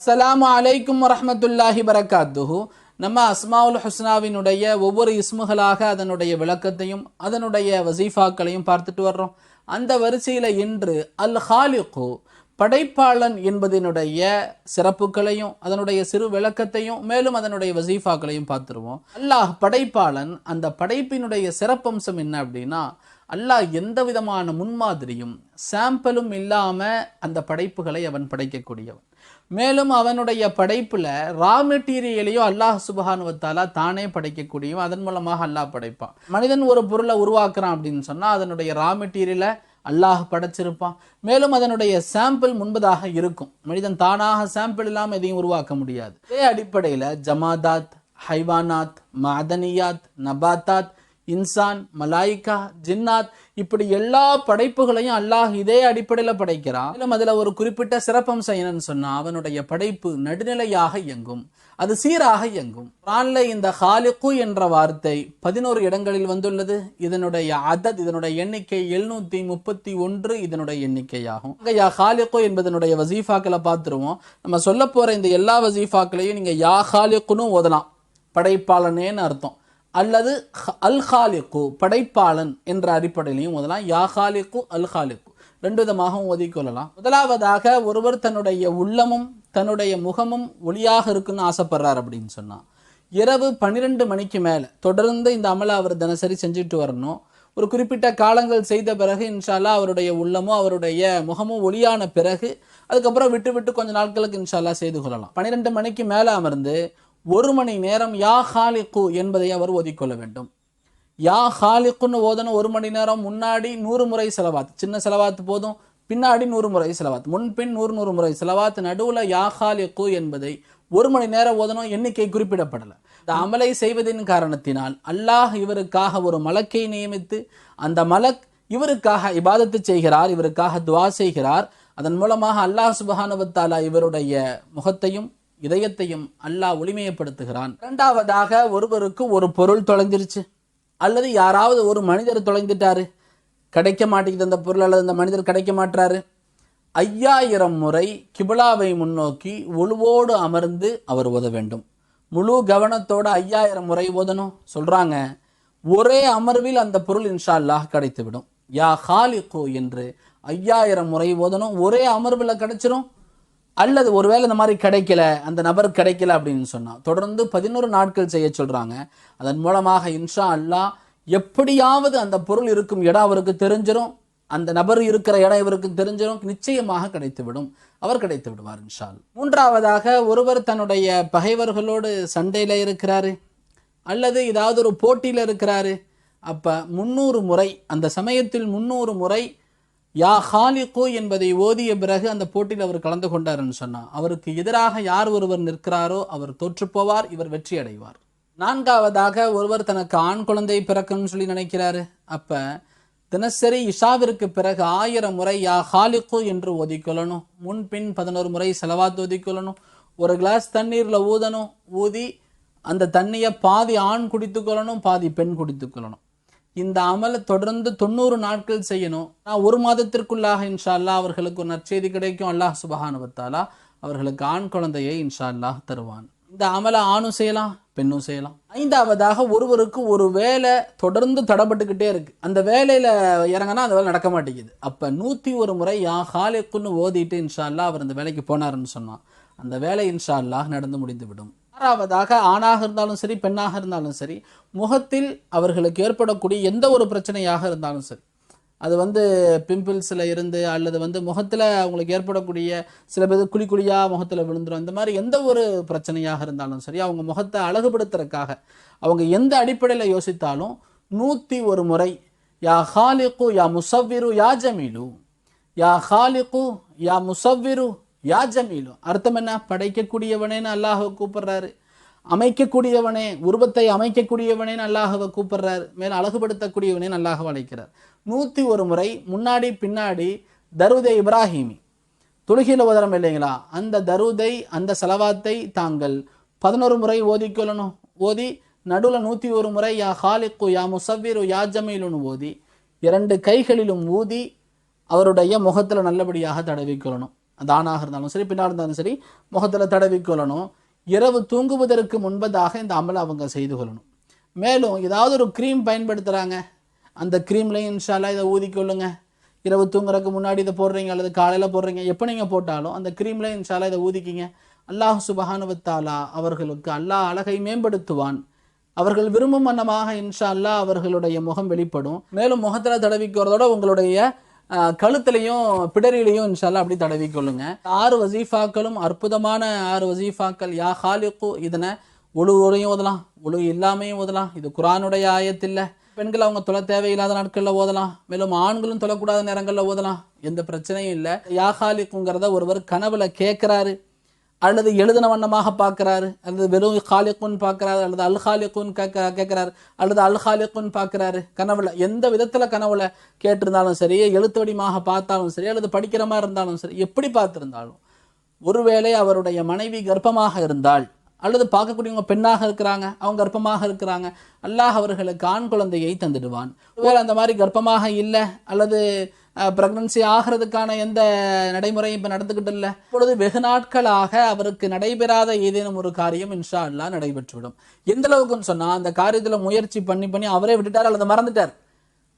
அஸ்லாம் அலைக்கும் வரமத்துல்லாஹி வரகாத்துஹு. நம்ம அஸ்மாவுல் ஹுஸ்னாவினுடைய ஒவ்வொரு இஸ்முகளாக அதனுடைய விளக்கத்தையும் அதனுடைய வசீஃபாக்களையும் பார்த்துட்டு வர்றோம். அந்த வரிசையில் இன்று அல் ஹாலிகு படைப்பாளன் என்பதனுடைய சிறப்புகளையும் அதனுடைய சிறு விளக்கத்தையும் மேலும் அதனுடைய வசீஃபாக்களையும் பார்த்துருவோம். அல்லாஹ் படைப்பாளன் அந்த படைப்பினுடைய சிறப்பம்சம் என்ன அப்படின்னா அல்லாஹ் எந்த விதமான முன்மாதிரியும் சாம்பிளும் இல்லாமல் அந்த படைப்புகளை அவன் படைக்கக்கூடியவன். மேலும் அவனுடைய படைப்பில் ரா மெட்டீரியலையும் அல்லாஹ் சுபஹானுவத்தாலா தானே படைக்கக்கூடியவன். அதன் மூலமாக அல்லாஹ் படைப்பான். மனிதன் ஒரு பொருளை உருவாக்குறான் அப்படின்னு சொன்னால் அதனுடைய ரா மெட்டீரியலை அல்லாஹ் படைச்சிருப்பான். மேலும் அதனுடைய சாம்பிள் முன்பதாக இருக்கும். மனிதன் தானாக சாம்பிள் இல்லாமல் எதையும் உருவாக்க முடியாது. இதே அடிப்படையில் ஜமாதாத் ஹைவானாத் மதனியாத் நபாத்தாத் இன்சான் மலாய்கா ஜின்னாத் இப்படி எல்லா படைப்புகளையும் அல்லாஹ் இதே அடிப்படையில் படைக்கிறான். மேலும் அதில் ஒரு குறிப்பிட்ட சிறப்பம்சம் என்னன்னு சொன்னால் அவனுடைய படைப்பு நடுநிலையாக இயங்கும். அது சீராக இயங்கும். குரான்ல இந்த ஹாலிக்கு என்ற வார்த்தை பதினோரு இடங்களில் வந்துள்ளது. இதனுடைய அதத் இதனுடைய எண்ணிக்கை எழுநூத்தி முப்பத்தி ஒன்று இதனுடைய எண்ணிக்கையாகும். யா ஹாலிக்கு என்பதனுடைய வசீஃபாக்களை பார்த்துருவோம். நம்ம சொல்ல போற இந்த எல்லா வசீஃபாக்களையும் நீங்க யா ஹாலிக்குன்னு ஓதலாம். படைப்பாளனேன்னு அர்த்தம். அல்லது அல் ஹாலிக்கு படைப்பாளன் என்ற அடிப்படையிலையும் முதலாம் யா ஹாலிக்கு அல் ஹாலிக்கு ரெண்டு விதமாகவும் ஓதிக்கொள்ளலாம் முதலாவதாக ஒருவர் தன்னுடைய உள்ளமும் தன்னுடைய முகமும் ஒளியாக இருக்குன்னு ஆசைப்படுறார் அப்படின்னு சொன்னால் இரவு பன்னிரெண்டு மணிக்கு மேலே தொடர்ந்து இந்த அமலை அவர் தினசரி செஞ்சுட்டு வரணும். ஒரு குறிப்பிட்ட காலங்கள் செய்த பிறகு இன்ஷால்லா அவருடைய உள்ளமும் அவருடைய முகமும் ஒளியான பிறகு அதுக்கப்புறம் விட்டு விட்டு கொஞ்ச நாட்களுக்கு இன்ஷால்லா செய்து கொள்ளலாம். பன்னிரெண்டு மணிக்கு மேலே அமர்ந்து ஒரு மணி நேரம் யா ஹாலிக்கு என்பதை அவர் ஓதிக்கொள்ள வேண்டும். யா ஹாலிக்குன்னு ஓதணும் ஒரு மணி நேரம் முன்னாடி நூறு முறை செலவாத் சின்ன செலவாத்து போதும் பின்னாடி நூறு முறை செலவாத் முன்பின் நூறு நூறு முறை செலவாத்து. நடுவில் யா ஹாலிக்கு என்பதை ஒரு மணி நேரம் ஓதணும் எண்ணிக்கை குறிப்பிடப்படலை. இந்த அமலை செய்வதின் காரணத்தினால் அல்லாஹ் இவருக்காக ஒரு மலக்கை நியமித்து அந்த மலக் இவருக்காக இபாதத்து செய்கிறார் இவருக்காக துவா செய்கிறார். அதன் மூலமாக அல்லாஹ் சுபஹானுவத்தாலா இவருடைய முகத்தையும் இதயத்தையும் அல்லாஹ் ஒளிமையப்படுத்துகிறான். இரண்டாவதாக ஒருவருக்கு ஒரு பொருள் தொலைஞ்சிருச்சு. அல்லது யாராவது ஒரு மனிதர் தொலைந்துட்டாரு. கிடைக்க மாட்டேங்குது அந்த பொருள் அல்லது அந்த மனிதர் கிடைக்க மாட்டாரு ஐயாயிரம் முறை கிபிலாவை முன்னோக்கி ஒழுவோடு அமர்ந்து அவர் ஓத வேண்டும். முழு கவனத்தோட ஐயாயிரம் முறை ஓதணும். சொல்கிறாங்க ஒரே அமர்வில் அந்த பொருள் இன்ஷா அல்லாஹ் கிடைத்துவிடும். யா ஹாலிகோ என்று ஐயாயிரம் முறை ஓதணும். ஒரே அமர்வில் கிடைச்சிரும். அல்லது ஒருவேளை இந்த மாதிரி கிடைக்கல அந்த நபர் கிடைக்கல அப்படின்னு சொன்னால் தொடர்ந்து பதினோரு நாட்கள் செய்ய சொல்கிறாங்க அதன் மூலமாக இன்ஷா அல்லாஹ் எப்படியாவது அந்த பொருள் இருக்கும் இடம் அவருக்கு தெரிஞ்சிடும் அந்த நபர் இருக்கிற இடம் இவருக்கு தெரிஞ்சிடும் நிச்சயமாக கிடைத்துவிடும். அவர் கிடைத்து விடுவார் இன்ஷா மூன்றாவதாக ஒருவர் தன்னுடைய பகைவர்களோடு சண்டையில் இருக்கிறாரு. அல்லது ஏதாவது ஒரு போட்டியில் இருக்கிறாரு. அப்போ முந்நூறு முறை அந்த சமயத்தில் முந்நூறு முறை யா ஹாலிகோ என்பதை ஓதிய பிறகு அந்த போட்டியில் அவர் கலந்து கொண்டார்னு சொன்னால் அவருக்கு எதிராக யார் ஒருவர் நிற்கிறாரோ அவர் தோற்றுப்போவார் இவர் வெற்றி அடைவார். நான்காவதாக ஒருவர் தனக்கு ஆண் குழந்தை பிறக்கணும்னு சொல்லி நினைக்கிறாரு. அப்ப தினசரி இஷாவிற்கு பிறகு ஆயிரம் முறை யா ஹாலிகு என்று ஓதிக்கொள்ளணும் முன்பின் பதினோரு முறை செலவாத்து ஓதிக்கொள்ளணும் ஒரு கிளாஸ் தண்ணீரில் ஊதணும். ஊதி அந்த தண்ணியை பாதி ஆண் குடித்துக்கொள்ளணும் பாதி பெண் குடித்துக்கொள்ளணும் இந்த அமலை தொடர்ந்து தொண்ணூறு நாட்கள் செய்யணும். நான் ஒரு மாதத்திற்குள்ளாக இன்ஷா அல்லாஹ் அவர்களுக்கு ஒரு நற்செய்தி கிடைக்கும். அல்லாஹ் சுபஹானுபத்தாலா அவர்களுக்கு ஆண் குழந்தையை இன்ஷா அல்லாஹ் தருவான். இந்த அமலை ஆணும் செய்யலாம் பெண்ணும் செய்யலாம். ஐந்தாவதாக ஒருவருக்கு ஒரு வேலை தொடர்ந்து தடப்பட்டுக்கிட்டே இருக்கு. அந்த வேலையில இறங்கினா அந்த வேலை நடக்க மாட்டேங்குது. அப்ப நூத்தி ஒரு முறை யா ஹாலிக்குன்னு ஓதிட்டு இன்ஷா அல்லாஹ் அவர் அந்த வேலைக்கு போனாருன்னு சொன்னான். அந்த வேலை இன்ஷா அல்லாஹ் நடந்து முடிந்து விடும் ஆறாவதாக ஆணாக இருந்தாலும் சரி பெண்ணாக இருந்தாலும் சரி முகத்தில் அவர்களுக்கு ஏற்படக்கூடிய எந்த ஒரு பிரச்சனையாக இருந்தாலும் சரி அது வந்து பிம்பிள்ஸில் இருந்து அல்லது வந்து முகத்தில் அவங்களுக்கு ஏற்படக்கூடிய சில பேர் குழி குழியாக முகத்தில் விழுந்துரும். இந்த மாதிரி எந்த ஒரு பிரச்சனையாக இருந்தாலும் சரி அவங்க முகத்தை அழகுபடுத்துறதுக்காக அவங்க எந்த அடிப்படையில் யோசித்தாலும் நூற்றி ஒரு முறை யா ஹாலிக்கு யா முசவ்விரு யா ஜமீலு யா ஹாலிக்கு யா முசவ்விரு யா ஜமீலும். அர்த்தம் என்ன? படைக்கக்கூடியவனேன்னு அல்லாஹ் கூப்பிடுறாரு. அமைக்கக்கூடியவனே உருவத்தை அமைக்கக்கூடியவனேன்னு அல்லாஹவை கூப்பிடுறாரு. மேலும் அழகுபடுத்தக்கூடியவனே அல்லாஹ் அழைக்கிறார். நூற்றி ஒரு முறை முன்னாடி பின்னாடி தருதை இப்ராஹிமி. தொழுகையில் உதரம் இல்லைங்களா? அந்த தருதை அந்த செலவாத்தை தாங்கள் பதினோரு முறை ஓதிக்கொள்ளணும் ஓதி நடுவில் நூற்றி ஒரு முறை யா ஹாலிக்கு யா முசவ்விரு யா ஜமீலுன்னு ஓதி இரண்டு கைகளிலும் ஊதி அவருடைய முகத்தில் நல்லபடியாக தடவிக்கொள்ளணும் அந்த ஆணாக இருந்தாலும் சரி பின்னாக இருந்தாலும் சரி முகத்தில் தடவிக்கொள்ளணும் இரவு தூங்குவதற்கு முன்பதாக இந்த அமலை அவங்க செய்து கொள்ளணும். மேலும் ஏதாவது ஒரு க்ரீம் பயன்படுத்துகிறாங்க அந்த க்ரீம்லையும் இன்ஷால்லா இதை ஊதிக்கொள்ளுங்க இரவு தூங்குறதுக்கு முன்னாடி இதை போடுறீங்க அல்லது காலையில் போடுறீங்க எப்போ நீங்கள் போட்டாலும் அந்த க்ரீம்லையும் இன்ஷால்லாம் இதை ஊதிக்கிங்க. அல்லாஹ் சுபஹானுவத்தாலா அவர்களுக்கு அல்லாஹ் அழகை மேம்படுத்துவான். அவர்கள் விரும்பும் வண்ணமாக இன்ஷா அல்லாஹ் அவர்களுடைய முகம் வெளிப்படும். மேலும் முகத்தில் தடவிக்கிறதோட உங்களுடைய கழுத்துலையும் பிடரிலையும் இன்ஷால்லா அப்படி தடவிக்கொள்ளுங்க. ஆறு வசீஃபாக்களும் அற்புதமான ஆறு வசீஃபாக்கள். யா ஹாலிக்கு இதனை ஒழுவோடையும் ஓதலாம். ஒழு இல்லாமையும் ஓதலாம். இது குரானுடைய ஆயத்தில் பெண்கள் அவங்க தொலை தேவையில்லாத நாட்களில் ஓதலாம். மேலும் ஆண்களும் தொலைக்கூடாத நேரங்களில் ஓதலாம். எந்த பிரச்சனையும் இல்லை. யா ஹாலிக்குங்கிறத ஒருவர் கனவுல கேட்குறாரு அல்லது எழுதின வண்ணமாக பார்க்குறாரு அல்லது வெறும் ஹாலிக்குன்னு பார்க்குறாரு அல்லது அல் ஹாலிக்குன்னு கேட்க கேட்குறாரு அல்லது அல் ஹாலிக்குன்னு பார்க்குறாரு கனவுல எந்த விதத்தில் கனவுல கேட்டிருந்தாலும் சரி எழுத்து வடிமாக பார்த்தாலும் சரி அல்லது படிக்கிற மாதிரி இருந்தாலும் சரி எப்படி பார்த்துருந்தாலும் ஒருவேளை அவருடைய மனைவி கர்ப்பமாக இருந்தால் அல்லது பார்க்கக்கூடியவங்க பெண்ணாக இருக்கிறாங்க அவங்க கர்ப்பமாக இருக்கிறாங்க அல்லாஹ் அவர்களுக்கு ஆண் குழந்தையை தந்துடுவான். ஒருவேளை அந்த மாதிரி கர்ப்பமாக இல்லை அல்லது ப்ரெக்னன்சி ஆகிறதுக்கான எந்த நடைமுறையும் இப்போ நடந்துக்கிட்டு இல்லை இப்பொழுது வெகு நாட்களாக அவருக்கு நடைபெறாத ஏதேனும் ஒரு காரியம் இன்ஷா அல்லாஹ் நடைபெற்றுவிடும். எந்த அளவுக்குன்னு சொன்னால் அந்த காரியத்தில் முயற்சி பண்ணி பண்ணி அவரே விட்டுட்டார் அல்லது மறந்துட்டார்.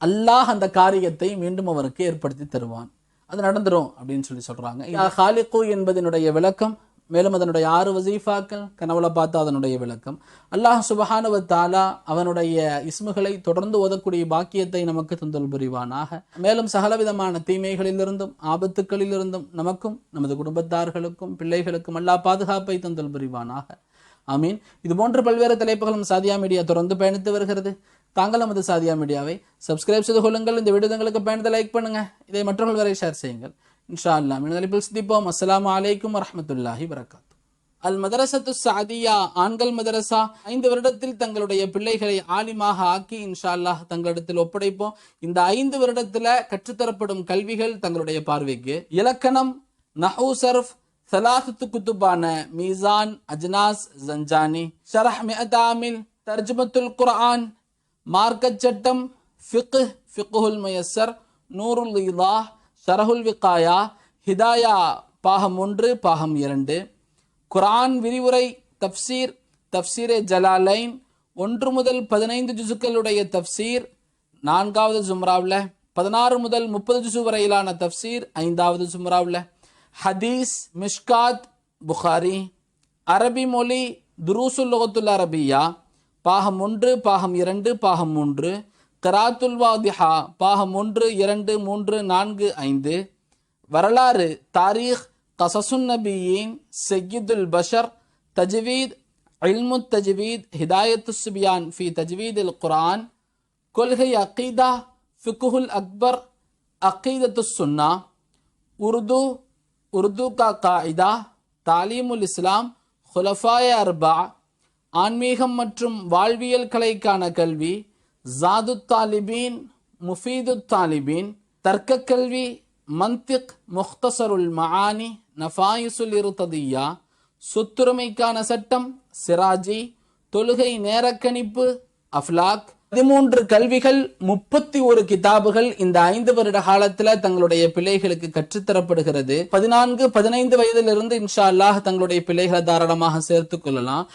அல்லாஹ் அந்த காரியத்தை மீண்டும் அவருக்கு ஏற்படுத்தி தருவான். அது நடந்துடும் அப்படின்னு சொல்லி சொல்றாங்க. ஹாலிகு என்பதனுடைய விளக்கம் மேலும் அதனுடைய ஆறு வசீஃபாக்கள் கனவுல பார்த்து அதனுடைய விளக்கம். அல்லாஹ் சுபஹானவ தாலா அவனுடைய இஸ்முகளை தொடர்ந்து ஓதக்கூடிய பாக்கியத்தை நமக்கு தந்தல் புரிவானாக. மேலும் சகலவிதமான தீமைகளிலிருந்தும் ஆபத்துக்களிலிருந்தும் நமக்கும் நமது குடும்பத்தார்களுக்கும் பிள்ளைகளுக்கும் அல்லாஹ் பாதுகாப்பை தந்தல் புரிவானாக. ஆமீன். இது போன்ற பல்வேறு தலைப்புகளும் சாதியா மீடியா தொடர்ந்து பயணித்து வருகிறது. தாங்கள் நமது சாதியா மீடியாவை சப்ஸ்கிரைப் செய்து கொள்ளுங்கள். இந்த வீடியோ உங்களுக்கு பயணத்தை லைக் பண்ணுங்கள் இதை மற்றவர்கள் வரை ஷேர் செய்யுங்கள். இன்ஷா அல்லா மீன் தலைப்பில் சிந்திப்போம். அஸ்ஸலாமு அலைக்கும் வரஹ்மத்துல்லாஹி அல் மதரசத்து சாதியா ஆண்கள் மதரசா ஐந்து வருடத்தில் தங்களுடைய பிள்ளைகளை ஆலிமாக ஆக்கி இன்ஷா அல்லாஹ் தங்களிடத்தில் ஒப்படைப்போம். இந்த ஐந்து வருடத்தில் கற்றுத்தரப்படும் கல்விகள் தங்களுடைய பார்வைக்கு இலக்கணம் நஹூ சர்ஃப் சலாசத்து குத்துபான மீசான் அஜ்னாஸ் ஜஞ்சானி ஷரஹ் மிஅதாமில் தர்ஜுமத்துல் குர்ஆன் மார்க்கச் சட்டம் ஃபிக்கு ஃபிக்குல் முயஸ்ஸர் நூருல் இலாஹ் ஷரஹுல் விக்காயா ஹிதாயா பாகம் ஒன்று பாகம் இரண்டு. குரான் விரிவுரை தப்சீர் தப்சீரே ஜலாலைன். ஒன்று முதல் பதினைந்து ஜுசுக்களுடைய தப்சீர். நான்காவது ஜும்ராவில் பதினாறு முதல் முப்பது ஜுசு வரையிலான தப்சீர். ஐந்தாவது ஜும்ராவில். ஹதீஸ் மிஷ்காத் புகாரி. அரபி மொழி துருசுல் லுகத்துல் அரபியா. பாகம் ஒன்று பாகம் இரண்டு பாகம் மூன்று. கராத்துல் வாதிஹா பாகம் ஒன்று இரண்டு மூன்று நான்கு ஐந்து. வரலாறு தாரீக் கசசுன் நபியின் சையீதுல் பஷர் தஜ்வீத் இல்மு தஜ்வீத் ஹிதாயத்து சுபியான் ஃபி தஜ்வீத் இல் குரான் கொள்கை அக்கீதா ஃபிகுல் அக்பர் அக்கீதத்து சுன்னா உருது உருது கா காயிதா தாலீமுல் இஸ்லாம் ஹுலஃபாய அர்பா ஆன்மீகம் மற்றும் வாழ்வியல் கலைக்கான கல்வி ஜாது தாலிபீன் முஃபீது தாலிபீன் தர்க்க கல்வி மந்திக் முக்தசருல் மஆனி நஃபாயிசுல் இருத்ததியா சொத்துரிமைக்கான சட்டம் சிராஜி தொழுகை நேரக்கணிப்பு அஃப்லாக். பதிமூன்று கல்விகள் முப்பத்தி ஒரு கிதாபுகள் இந்த ஐந்து வருட காலத்துல தங்களுடைய பிள்ளைகளுக்கு கற்றுத்தரப்படுகிறது. பதினான்கு பதினைந்து வயதிலிருந்து இன்ஷா அல்லாஹ் தங்களுடைய பிள்ளைகளை தாராளமாக சேர்த்துக் கொள்ளலாம்.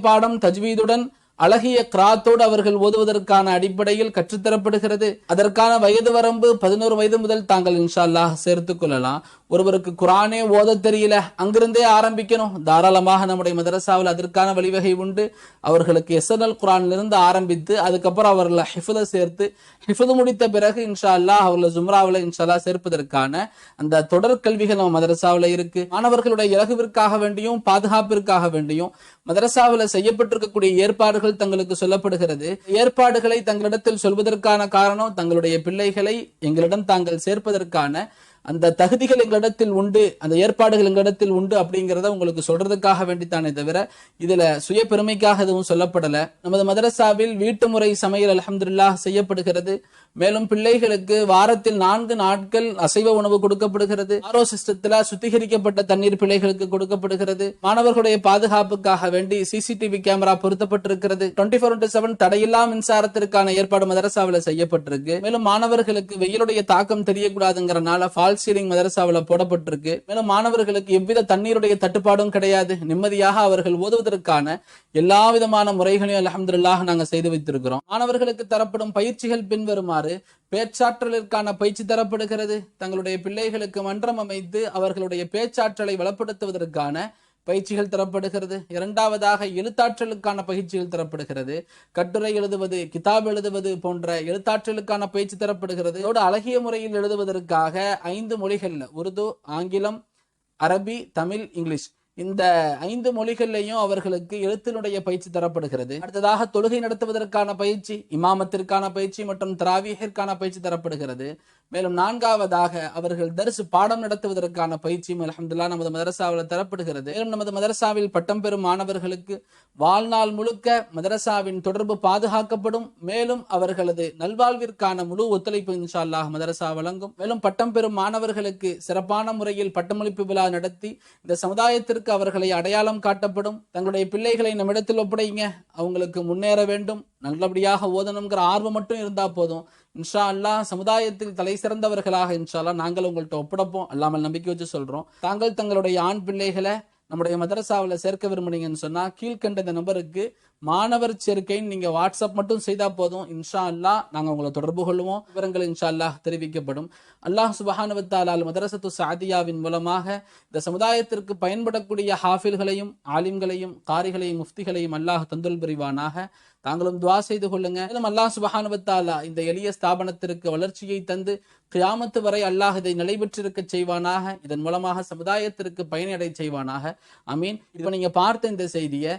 பாடம் தஜ்வீதுடன் அழகிய கிராத்தோடு அவர்கள் ஓதுவதற்கான அடிப்படையில் கற்றுத்தரப்படுகிறது. அதற்கான வயது வரம்பு பதினோரு வயது முதல் தாங்கள் இன்ஷா அல்லாஹ் சேர்த்துக் கொள்ளலாம். ஒருவருக்கு குரானே ஓத தெரியல. அங்கிருந்தே ஆரம்பிக்கணும். தாராளமாக நம்முடைய மதரசாவில் அதற்கான வழிவகை உண்டு. அவர்களுக்கு எஸ்என்எல் குரானிலிருந்து ஆரம்பித்து அதுக்கப்புறம் அவர்களை ஹிஃபுத சேர்த்து ஹிஃபுது முடித்த பிறகு இன்ஷா அல்லாஹ் அவர்களை ஜும்ராவில் இன்ஷா சேர்ப்பதற்கான அந்த தொடர் கல்விகள் நம்ம மதரசாவில் இருக்கு. மாணவர்களுடைய இலகுவிற்காக வேண்டியும் பாதுகாப்பிற்காக வேண்டியும் மதரசாவில் செய்யப்பட்டிருக்கக்கூடிய ஏற்பாடுகள் தங்களுக்கு சொல்லப்படுகிறது. ஏற்பாடுகளை தங்களிடத்தில் சொல்வதற்கான காரணம் தங்களுடைய பிள்ளைகளை எங்களிடம் தாங்கள் சேர்ப்பதற்கான அந்த தகுதிகள் எங்களிடத்தில் உண்டு அந்த ஏற்பாடுகள் எங்களிடத்தில் உண்டு அப்படிங்கிறத உங்களுக்கு சொல்றதுக்காக வேண்டித்தானே தவிர இதுல சுய பெருமைக்காக எதுவும் சொல்லப்படல. நமது மதரசாவில் வீட்டு முறை சமையல் அல்ஹம்துலில்லாஹ் செய்யப்படுகிறது. மேலும் பிள்ளைகளுக்கு வாரத்தில் நான்கு நாட்கள் அசைவ உணவு கொடுக்கப்படுகிறது. ஆரோ சிஸ்டத்துல சுத்திகரிக்கப்பட்ட தண்ணீர் பிள்ளைகளுக்கு கொடுக்கப்படுகிறது. மாணவர்களுடைய பாதுகாப்புக்காக வேண்டி சிசிடிவி கேமரா பொருத்தப்பட்டிருக்கிறது. டுவெண்ட்டி ஃபோர் இன்டூ செவன் தடையில்லா மின்சாரத்திற்கான ஏற்பாடு மதரசாவில் செய்யப்பட்டிருக்கு. மேலும் மாணவர்களுக்கு வெயிலுடைய தாக்கம் தெரியக்கூடாதுங்கிறனால ஃபால் சீலிங் மதரசாவில் போடப்பட்டிருக்கு. மேலும் மாணவர்களுக்கு எவ்வித தண்ணீருடைய தட்டுப்பாடும் கிடையாது. நிம்மதியாக அவர்கள் ஓதுவதற்கான எல்லா விதமான முறைகளையும் அலமதுல்லாக நாங்கள் செய்து வைத்திருக்கிறோம். மாணவர்களுக்கு தரப்படும் பயிற்சிகள் பின்வருமாறு பேச்சாற்றலிற்கான பயிற்சி தரப்படுகிறது. தங்களுடைய பிள்ளைகளுக்கு மன்றம் அமைத்து அவர்களுடைய பேச்சாற்றலை வளப்படுத்துவதற்கான பயிற்சிகள் தரப்படுகிறது. இரண்டாவதாக எழுத்தாற்றலுக்கான பயிற்சிகள் தரப்படுகிறது. கட்டுரை எழுதுவது கிதாப் எழுதுவது போன்ற எழுத்தாற்றலுக்கான பயிற்சி தரப்படுகிறது. இதோடு அழகிய முறையில் எழுதுவதற்காக ஐந்து மொழிகள் உருது ஆங்கிலம் அரபி தமிழ் இங்கிலீஷ். இந்த ஐந்து மொழிகள்லையும் அவர்களுக்கு எழுத்தினுடைய பயிற்சி தரப்படுகிறது. அடுத்ததாக தொழுகை நடத்துவதற்கான பயிற்சி இமாமத்திற்கான பயிற்சி மற்றும் திராவியத்திற்கான பயிற்சி தரப்படுகிறது. மேலும் நான்காவதாக அவர்கள் தரிசு பாடம் நடத்துவதற்கான பயிற்சியும் அலமதுல்லா நமது மதரசாவில் தரப்படுகிறது. மேலும் நமது மதரசாவில் பட்டம் பெறும் மாணவர்களுக்கு வாழ்நாள் முழுக்க மதரசாவின் தொடர்பு பாதுகாக்கப்படும். மேலும் அவர்களது நல்வாழ்விற்கான முழு ஒத்துழைப்பு இன்ஷா அல்லாஹ் மதரசா வழங்கும். மேலும் பட்டம் பெறும் மாணவர்களுக்கு சிறப்பான முறையில் பட்டமளிப்பு விழா நடத்தி இந்த சமுதாயத்திற்கு அவர்களை அடையாளம் காட்டப்படும். தங்களுடைய பிள்ளைகளை நம்மிடத்தில் ஒப்படைங்க. அவங்களுக்கு முன்னேற வேண்டும். நல்லபடியாக ஓதணுங்கிற ஆர்வம் மட்டும் இருந்தால் போதும். இன்ஷா அல்லாஹ் சமுதாயத்தில் தலை சிறந்தவர்களாக இன்ஷால்லா நாங்கள் உங்கள்கிட்ட ஒப்படைப்போம். அல்லாமல் நம்பிக்கை வச்சு சொல்றோம். தாங்கள் தங்களுடைய ஆண் பிள்ளைகளை நம்முடைய மதரசாவில் சேர்க்க விரும்புனீங்கன்னு சொன்னால் கீழ்கண்ட இந்த நம்பருக்கு மாணவர் சேர்க்கைன்னு நீங்க வாட்ஸ்அப் மட்டும் செய்தா போதும். இன்ஷா அல்லாஹ் நாங்க உங்களை தொடர்பு கொள்வோம். விவரங்கள் இன்ஷா அல்லாஹ் தெரிவிக்கப்படும். அல்லாஹ் சுபஹானுவத்தாலால் மதரசத்து சாதியாவின் மூலமாக இந்த சமுதாயத்திற்கு பயன்படக்கூடிய ஹாஃபில்களையும் ஆலிம்களையும் காரிகளையும் முஃப்திகளையும் அல்லாஹ் தந்துல் புரிவானாக. தாங்களும் துவா செய்து கொள்ளுங்க. மேலும் அல்லாஹ் சுபஹானுவத்தாலா இந்த எளிய ஸ்தாபனத்திற்கு வளர்ச்சியை தந்து கியாமத்து வரை அல்லாஹ் இதை நிலைபெற்றிருக்க செய்வானாக. இதன் மூலமாக சமுதாயத்திற்கு பயனடை செய்வானாக. ஐ மீன் இப்போ நீங்க பார்த்த இந்த செய்தியை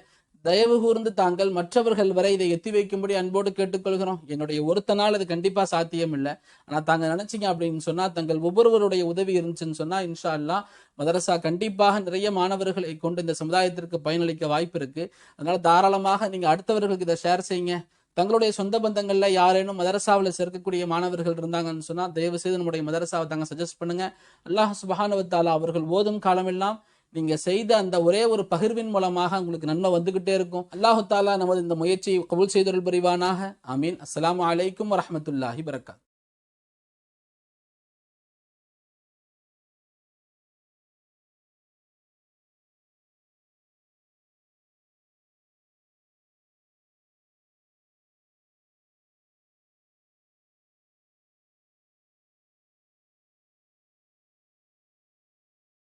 தயவு கூர்ந்து தாங்கள் மற்றவர்கள் வரை இதை எத்தி வைக்கும்படி அன்போடு கேட்டுக்கொள்கிறோம். என்னுடைய ஒருத்தனால் அது கண்டிப்பா சாத்தியம் இல்லை ஆனா தாங்க நினைச்சிங்க அப்படின்னு சொன்னா தங்கள் ஒவ்வொருவருடைய உதவி இருந்துச்சுன்னு சொன்னா இன்ஷா அல்லா மதரசா கண்டிப்பாக நிறைய மாணவர்களை கொண்டு இந்த சமுதாயத்திற்கு பயனளிக்க வாய்ப்பு இருக்கு. அதனால தாராளமாக நீங்க அடுத்தவர்களுக்கு இதை ஷேர் செய்யுங்க. தங்களுடைய சொந்த பந்தங்கள்ல யாரேனும் மதரசாவில் சேர்க்கக்கூடிய மாணவர்கள் இருந்தாங்கன்னு சொன்னா தயவு செய்து நம்முடைய மதரசாவை தாங்க சஜஸ்ட் பண்ணுங்க. அல்லாஹ் சுபஹானவத்தாலா அவர்கள் ஓதும் காலமெல்லாம் நீங்க செய்த அந்த ஒரே ஒரு பகிர்வின் மூலமாக உங்களுக்கு நன்மை வந்துகிட்டே இருக்கும். அல்லாஹு தாலா நமது இந்த முயற்சியை கபூல் செய்தொருள் புரிவானாக. அமீன் அஸ்லாம் வலைக்கும் வரமத்துல்லாஹி வரகாத்